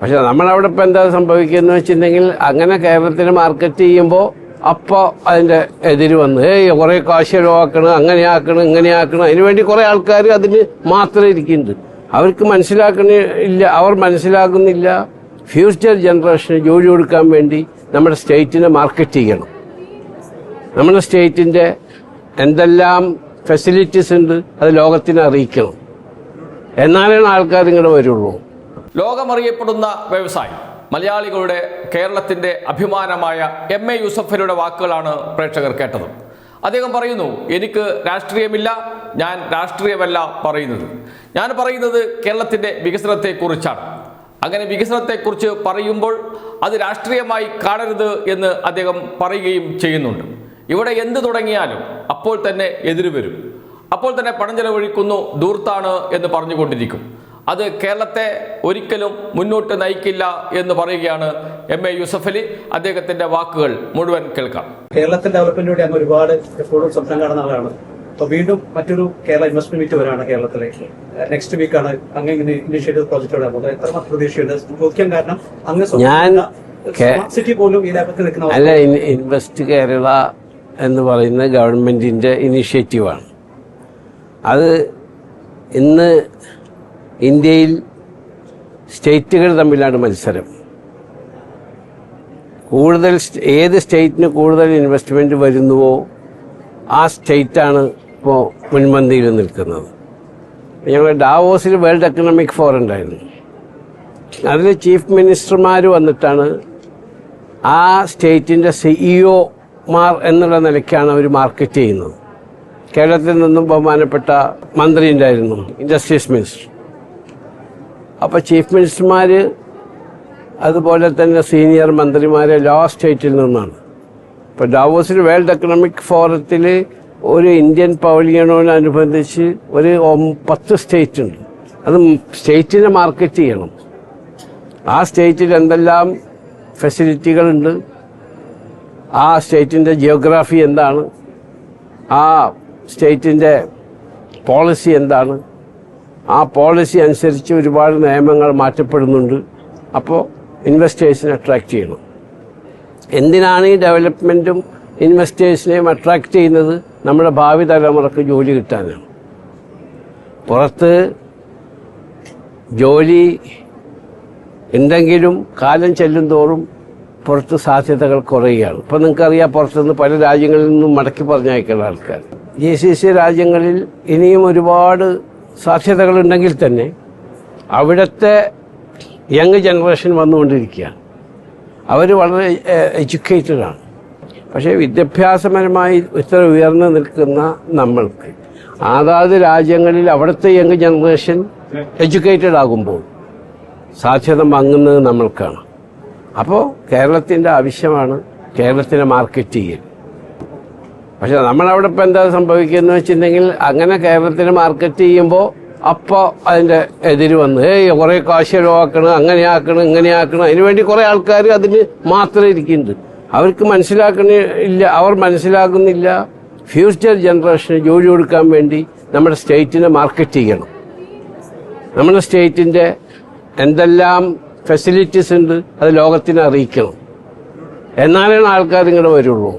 പക്ഷെ നമ്മളവിടെ ഇപ്പം എന്താ സംഭവിക്കുന്നത് വെച്ചിട്ടുണ്ടെങ്കിൽ അങ്ങനെ കേരളത്തിന് മാർക്കറ്റ് ചെയ്യുമ്പോൾ അപ്പോൾ അതിന്റെ എതിര് വന്ന് ഏയ് കുറേ കാശ് ചെലവാക്കണം അങ്ങനെ ആക്കണം ഇങ്ങനെ ആക്കണം. അതിന് വേണ്ടി കുറേ ആൾക്കാർ അതിന് മാത്രം ഇരിക്കുന്നുണ്ട്. അവർക്ക് മനസ്സിലാക്കണ ഇല്ല അവർ മനസ്സിലാക്കുന്നില്ല ഫ്യൂച്ചർ ജനറേഷന് ജോലി കൊടുക്കാൻ വേണ്ടി നമ്മുടെ സ്റ്റേറ്റിനെ മാർക്കറ്റ് ചെയ്യണം. നമ്മുടെ സ്റ്റേറ്റിന്റെ എന്തെല്ലാം ഫെസിലിറ്റീസ് ഉണ്ട് അത് ലോകത്തിനെ അറിയിക്കണം. എന്നാലാണ് ആൾക്കാർ ഇങ്ങനെ വരുള്ളൂ. ലോകമറിയപ്പെടുന്ന വ്യവസായി. മലയാളികളുടെ കേരളത്തിന്റെ അഭിമാനമായ എം എ യൂസഫലിയുടെ വാക്കുകളാണ് പ്രേക്ഷകർ കേട്ടത്. അദ്ദേഹം പറയുന്നു എനിക്ക് രാഷ്ട്രീയമില്ല ഞാൻ രാഷ്ട്രീയമല്ല പറയുന്നത്. ഞാൻ പറയുന്നത് കേരളത്തിന്റെ വികസനത്തെക്കുറിച്ചാണ്. അങ്ങനെ വികസനത്തെക്കുറിച്ച് പറയുമ്പോൾ അത് രാഷ്ട്രീയമായി കാണരുത് എന്ന് അദ്ദേഹം പറയുകയും ചെയ്യുന്നുണ്ട്. ഇവിടെ എന്ത് തുടങ്ങിയാലും അപ്പോൾ തന്നെ എതിര് വരും. അപ്പോൾ തന്നെ പണം ചെലവഴിക്കുന്നു ദൂർത്താണ് എന്ന് പറഞ്ഞുകൊണ്ടിരിക്കും. അത് കേരളത്തെ ഒരിക്കലും മുന്നോട്ട് നയിക്കില്ല എന്ന് പറയുകയാണ് എം എ യൂസഫ് അലി. അദ്ദേഹത്തിന്റെ വാക്കുകൾ മുഴുവൻ കേൾക്കാം. കേരളത്തിന്റെ ഡെവലപ്മെന്റിലൂടെ വേണ്ടി അങ്ങ് ഒരുപാട് എപ്പോഴും സ്വപ്നം കാണുന്ന ആളാണ്. അപ്പൊ വീണ്ടും മറ്റൊരു കേരള ഇൻവെസ്റ്റ്മെന്റ് മീറ്റ് വരാണ് കേരളത്തിലേക്ക് നെക്സ്റ്റ് വീക്കാണ് അങ്ങ് ഇങ്ങനെ ഇനിഷ്യേറ്റീവ് പ്രോജക്റ്റ് വരാൻ പോകുന്നത് എത്രമാത്രം പ്രതീക്ഷയുണ്ട്? ചോദിക്കാൻ കാരണം അങ്ങ് ഞാൻ സ്മാർട്ട് സിറ്റി പോലും ഈ ലാഭത്തിൽ നിൽക്കുന്ന അല്ല ഇൻവെസ്റ്റ് കേരള എന്ന് പറയുന്ന ഗവൺമെന്റിന്റെ ഇനിഷ്യേറ്റീവാണ് അത് ഇന്ന് ഇന്ത്യയിൽ സ്റ്റേറ്റുകൾ തമ്മിലാണ് മത്സരം. കൂടുതൽ ഏത് സ്റ്റേറ്റിന് കൂടുതൽ ഇൻവെസ്റ്റ്മെന്റ് വരുന്നുവോ ആ സ്റ്റേറ്റാണ് ഇപ്പോൾ മുൻപന്തിയിൽ നിൽക്കുന്നത്. ഞങ്ങൾ ഡാവോസിൽ വേൾഡ് എക്കണോമിക് ഫോറം ഉണ്ടായിരുന്നു. അതിൽ ചീഫ് മിനിസ്റ്റർമാർ വന്നിട്ടാണ് ആ സ്റ്റേറ്റിന്റെ സിഇഒമാർ എന്നുള്ള നിലയ്ക്കാണ് അവർ മാർക്കറ്റ് ചെയ്യുന്നത്. കേരളത്തിൽ നിന്നും ബഹുമാനപ്പെട്ട മന്ത്രി ഉണ്ടായിരുന്നു ഇൻഡസ്ട്രീസ് മിനിസ്റ്റർ അപ്പോൾ ചീഫ് മിനിസ്റ്റർമാർ അതുപോലെ തന്നെ സീനിയർ മന്ത്രിമാർ എല്ലാ സ്റ്റേറ്റിൽ നിന്നാണ്. ഇപ്പോൾ ഡാവോസിൽ വേൾഡ് എക്കണോമിക് ഫോറത്തിൽ ഒരു ഇന്ത്യൻ പവലിയനോടനുബന്ധിച്ച് ഒരു പത്ത് സ്റ്റേറ്റ് ഉണ്ട് അത് സ്റ്റേറ്റിനെ മാർക്കറ്റ് ചെയ്യണം. ആ സ്റ്റേറ്റിൽ എന്തെല്ലാം ഫെസിലിറ്റികളുണ്ട് ആ സ്റ്റേറ്റിന്റെ ജിയോഗ്രാഫി എന്താണ്? ആ സ്റ്റേറ്റിന്റെ പോളിസി എന്താണ്? ആ പോളിസി അനുസരിച്ച് ഒരുപാട് നിയമങ്ങൾ മാറ്റപ്പെടുന്നുണ്ട്. അപ്പോൾ ഇൻവെസ്റ്റേഴ്സിനെ അട്രാക്റ്റ് ചെയ്യണം. എന്തിനാണ് ഈ ഡെവലപ്മെന്റും ഇൻവെസ്റ്റേഴ്സിനെയും അട്രാക്റ്റ് ചെയ്യുന്നത്? നമ്മുടെ ഭാവി തലമുറയ്ക്ക് ജോലി കിട്ടാനാണ്. പുറത്ത് ജോലി ഉണ്ടെങ്കിലും കാലം ചെല്ലും തോറും പുറത്ത് സാധ്യതകൾ കുറയുകയാണ്. ഇപ്പം നിങ്ങൾക്കറിയാം പുറത്തുനിന്ന് പല രാജ്യങ്ങളിൽ നിന്നും മടക്കി പറഞ്ഞയക്കുന്ന ആൾക്കാർ. ജി സി സി രാജ്യങ്ങളിൽ ഇനിയും ഒരുപാട് സാധ്യതകളുണ്ടെങ്കിൽ തന്നെ അവിടുത്തെ യങ് ജനറേഷൻ വന്നുകൊണ്ടിരിക്കുകയാണ്. അവർ വളരെ എഡ്യൂക്കേറ്റഡ് ആണ്. പക്ഷേ വിദ്യാഭ്യാസപരമായി ഇത്ര ഉയർന്നു നിൽക്കുന്ന നമ്മൾക്ക് അതാത് രാജ്യങ്ങളിൽ അവിടുത്തെ യങ് ജനറേഷൻ എഡ്യൂക്കേറ്റഡ് ആകുമ്പോൾ സാധ്യത വാങ്ങുന്നത് നമ്മൾക്കാണ്. അപ്പോൾ കേരളത്തിന്റെ ആവശ്യമാണ് കേരളത്തിന്റെ മാർക്കറ്റ് ചെയ്യൽ. പക്ഷെ നമ്മളവിടെ ഇപ്പം എന്താ സംഭവിക്കുന്നത് വെച്ചിട്ടുണ്ടെങ്കിൽ അങ്ങനെ കേരളത്തിന് മാർക്കറ്റ് ചെയ്യുമ്പോൾ അപ്പോൾ അതിന്റെ എതിര് വന്ന് ഏയ് കുറേ കാശ് ചെലവാക്കണം അങ്ങനെ ആക്കണം ഇങ്ങനെ ആക്കണം. അതിനുവേണ്ടി കുറേ ആൾക്കാർ അതിന് മാത്രം ഇരിക്കുന്നുണ്ട്. അവർക്ക് മനസ്സിലാക്കണ ഇല്ല അവർ മനസ്സിലാക്കുന്നില്ല ഫ്യൂച്ചർ ജനറേഷന് ജോലി കൊടുക്കാൻ വേണ്ടി നമ്മുടെ സ്റ്റേറ്റിനെ മാർക്കറ്റ് ചെയ്യണം. നമ്മുടെ സ്റ്റേറ്റിന്റെ എന്തെല്ലാം ഫെസിലിറ്റീസ് ഉണ്ട് അത് ലോകത്തിനെ അറിയിക്കണം. എന്നാലാണ് ആൾക്കാർ ഇങ്ങനെ വരുള്ളൂ.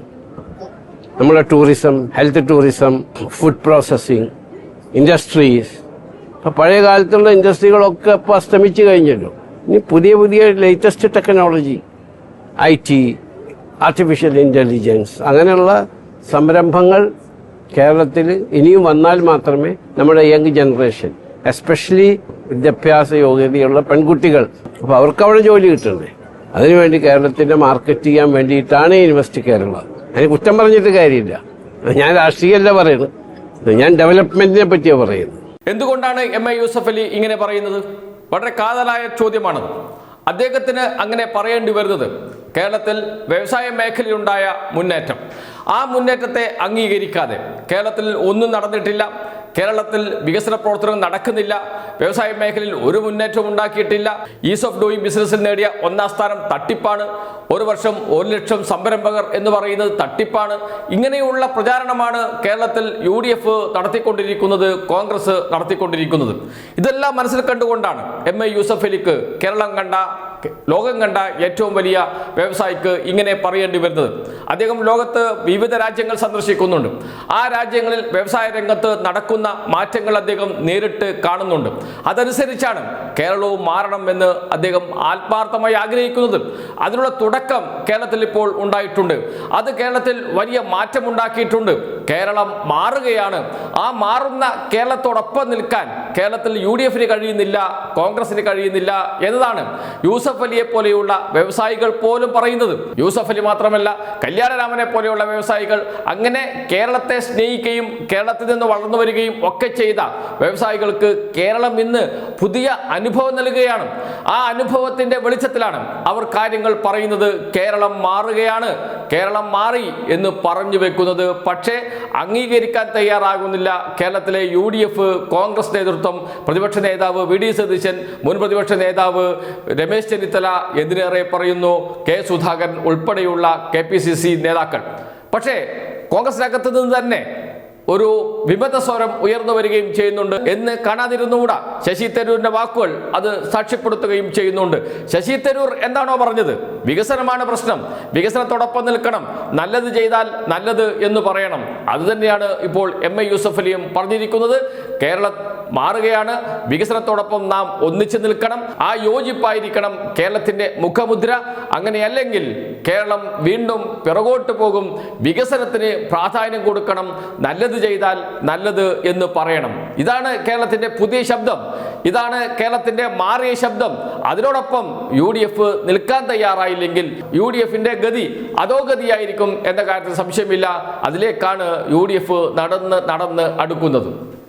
നമ്മുടെ tourism health tourism food processing industries ഇപ്പോൾ പഴയ കാലത്തുള്ള ഇൻഡസ്ട്രികളൊക്കെ ഇപ്പോൾ അസ്തമിച്ച് കഴിഞ്ഞല്ലോ. ഇനി പുതിയ പുതിയ latest technology I T artificial intelligence അങ്ങനെയുള്ള സംരംഭങ്ങൾ കേരളത്തിൽ ഇനിയും വന്നാൽ മാത്രമേ നമ്മുടെ യങ് ജനറേഷൻ എസ്പെഷ്യലി വിദ്യാഭ്യാസ യോഗ്യതയുള്ള പെൺകുട്ടികൾ അപ്പോൾ അവർക്ക് അവിടെ ജോലി കിട്ടണ്ടേ അതിനുവേണ്ടി കേരളത്തിന്റെ മാർക്കറ്റ് ചെയ്യാൻ വേണ്ടിയിട്ടാണ് ഇൻവെസ്റ്റ് കേരള അതിന് കുറ്റം പറഞ്ഞിട്ട് കാര്യമില്ല. ഞാൻ രാഷ്ട്രീയമല്ല പറയുന്നത്. ഞാൻ ഡെവലപ്മെന്റിനെ പറ്റിയാണ് പറയുന്നത്. എന്തുകൊണ്ടാണ് എം എ യൂസഫ് അലി ഇങ്ങനെ പറയുന്നത്? വളരെ കാതലായ ചോദ്യമാണ്. അദ്ദേഹത്തിന് അങ്ങനെ പറയേണ്ടി വരുന്നത് കേരളത്തിൽ വ്യവസായ മേഖലയിലുണ്ടായ മുന്നേറ്റം. ആ മുന്നേറ്റത്തെ അംഗീകരിക്കാതെ കേരളത്തിൽ ഒന്നും നടന്നിട്ടില്ല. കേരളത്തിൽ വികസന പ്രവർത്തനം നടക്കുന്നില്ല. വ്യവസായ മേഖലയിൽ ഒരു മുന്നേറ്റവും ഉണ്ടാക്കിയിട്ടില്ല. ഈസ് ഓഫ് ഡൂയിങ് ബിസിനസ്സിൽ നേടിയ ഒന്നാം സ്ഥാനം തട്ടിപ്പാണ്. ഒരു വർഷം ഒരു ലക്ഷം സംരംഭകർ എന്ന് പറയുന്നത് തട്ടിപ്പാണ്. ഇങ്ങനെയുള്ള പ്രചാരണമാണ് കേരളത്തിൽ യു ഡി എഫ് നടത്തിക്കൊണ്ടിരിക്കുന്നത് കോൺഗ്രസ് നടത്തിക്കൊണ്ടിരിക്കുന്നത്. ഇതെല്ലാം മനസ്സിൽ കണ്ടുകൊണ്ടാണ് എം എ യൂസഫ് അലിക്ക് കേരളം കണ്ട ലോകം കണ്ട ഏറ്റവും വലിയ വ്യവസായിക്ക് ഇങ്ങനെ പറയേണ്ടി വരുന്നത്. അദ്ദേഹം ലോകത്ത് വിവിധ രാജ്യങ്ങൾ സന്ദർശിക്കുന്നുണ്ട്. ആ രാജ്യങ്ങളിൽ വ്യവസായ രംഗത്ത് നടക്കുന്ന മാറ്റങ്ങൾ അദ്ദേഹം നേരിട്ട് കാണുന്നുണ്ട്. അതനുസരിച്ചാണ് കേരളവും മാറണം എന്ന് അദ്ദേഹം ആത്മാർത്ഥമായി ആഗ്രഹിക്കുന്നത്. അതിനുള്ള തുടക്കം കേരളത്തിൽ ഇപ്പോൾ ഉണ്ടായിട്ടുണ്ട്. അത് കേരളത്തിൽ വലിയ മാറ്റമുണ്ടാക്കിയിട്ടുണ്ട്. കേരളം മാറുകയാണ്. ആ മാറുന്ന കേരളത്തോടൊപ്പം നിൽക്കാൻ കേരളത്തിൽ യു ഡി എഫിന് കഴിയുന്നില്ല കോൺഗ്രസിന് കഴിയുന്നില്ല എന്നതാണ് യൂസഫ് അലിയെ പോലെയുള്ള വ്യവസായികൾ പോലും പറയുന്നത്. യൂസഫ് അലി മാത്രമല്ല കല്യാണരാമനെ പോലെയുള്ള വ്യവസായികൾ അങ്ങനെ കേരളത്തെ സ്നേഹിക്കുകയും കേരളത്തിൽ നിന്ന് വളർന്നു വരികയും ഒക്കെ ചെയ്ത വ്യവസായികൾക്ക് കേരളം ഇന്ന് പുതിയ അനുഭവം നൽകുകയാണ്. ആ അനുഭവത്തിന്റെ വെളിച്ചത്തിലാണ് അവർ കാര്യങ്ങൾ പറയുന്നത്. കേരളം മാറുകയാണ്. കേരളം മാറി എന്ന് പറഞ്ഞു വെക്കുന്നത് പക്ഷേ അംഗീകരിക്കാൻ തയ്യാറാകുന്നില്ല. കേരളത്തിലെ യു ഡി എഫ് കോൺഗ്രസ് നേതൃത്വം പ്രതിപക്ഷ നേതാവ് വി ഡി സതീശൻ മുൻ പ്രതിപക്ഷ നേതാവ് രമേശ് ചെന്നിത്തല എന്തിനേറെ പറയുന്നു? കെ സുധാകരൻ ഉൾപ്പെടെയുള്ള കെ പി സി സി നേതാക്കൾ. പക്ഷേ കോൺഗ്രസിനകത്ത് നിന്ന് തന്നെ ഒരു വിമത സ്വരം ഉയർന്നു വരികയും ചെയ്യുന്നുണ്ട് എന്ന് കാണാതിരുന്നുകൂടാ. ശശി തരൂരിന്റെ വാക്കുകൾ അത് സാക്ഷ്യപ്പെടുത്തുകയും ചെയ്യുന്നുണ്ട്. ശശി തരൂർ എന്താണോ പറഞ്ഞത്? വികസനമാണ് പ്രശ്നം. വികസനത്തോടൊപ്പം നിൽക്കണം. നല്ലത് ചെയ്താൽ നല്ലത് എന്ന് പറയണം. അതുതന്നെയാണ് ഇപ്പോൾ എം എ യൂസഫലിയും പറഞ്ഞിരിക്കുന്നത്. കേരളം മാറുകയാണ്. വികസനത്തോടൊപ്പം നാം ഒന്നിച്ചു നിൽക്കണം. ആ യോജിപ്പായിരിക്കണം കേരളത്തിന്റെ മുഖമുദ്ര. അങ്ങനെയല്ലെങ്കിൽ കേരളം വീണ്ടും പിറകോട്ട് പോകും. വികസനത്തിന് പ്രാധാന്യം കൊടുക്കണം. നല്ലത് ചെയ്താൽ നല്ലത് എന്ന് പറയണം. ഇതാണ് കേരളത്തിന്റെ പുതിയ ശബ്ദം. ഇതാണ് കേരളത്തിന്റെ മാറിയ ശബ്ദം. അതിനോടൊപ്പം യു ഡി എഫ് നിൽക്കാൻ തയ്യാറായില്ലെങ്കിൽ യു ഡി എഫിന്റെ ഗതി അതോ ഗതിയായിരിക്കും എന്ന കാര്യത്തിൽ സംശയമില്ല. അതിലേക്കാണ് യു ഡി എഫ് നടന്ന് നടന്ന് അടുക്കുന്നത്.